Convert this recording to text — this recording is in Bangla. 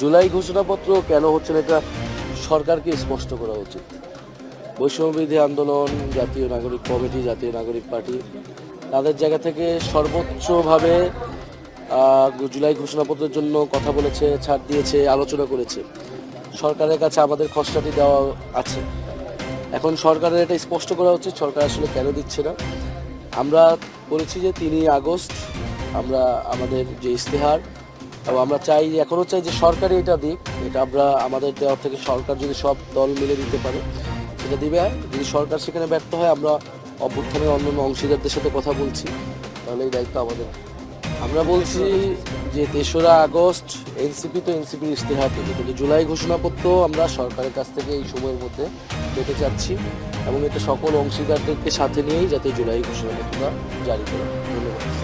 জুলাই ঘোষণাপত্র কেন হচ্ছে না এটা সরকারকে স্পষ্ট করা উচিত। বৈষম্যবিধি আন্দোলন, জাতীয় নাগরিক কমিটি, জাতীয় নাগরিক পার্টি, তাদের জায়গা থেকে সর্বোচ্চভাবে জুলাই ঘোষণাপত্রের জন্য কথা বলেছে, ছাড় দিয়েছে, আলোচনা করেছে। সরকারের কাছে আমাদের খসড়াটি দেওয়া আছে। এখন সরকারের এটা স্পষ্ট করা উচিত, সরকার আসলে কেন দিচ্ছে না। আমরা বলেছি যে তিনই আগস্ট, আমরা, আমাদের যে ইশতেহার এবং আমরা চাই এখনও চাই যে সরকারই এটা দিক। এটা আমরা আমাদের দেওয়ার থেকে সরকার যদি সব দল মিলে দিতে পারে, সেটা দিবে। যদি সরকার সেখানে ব্যর্থ হয়, আমরা অভ্যুত্থানের অন্যান্য অংশীদারদের সাথে কথা বলছি, তাহলে এই দায়িত্ব আমাদের। আমরা বলছি যে তেসরা আগস্ট, এনসিপি তো এনসিপির ইশতেহার দেবে কিন্তু জুলাই ঘোষণাপত্র আমরা সরকারের কাছ থেকে এই সময়ের মধ্যে পেতে চাচ্ছি এবং এটা সকল অংশীদারদেরকে সাথে নিয়েই যাতে জুলাই ঘোষণাপত্রটা জারি করে ধন্যবাদ।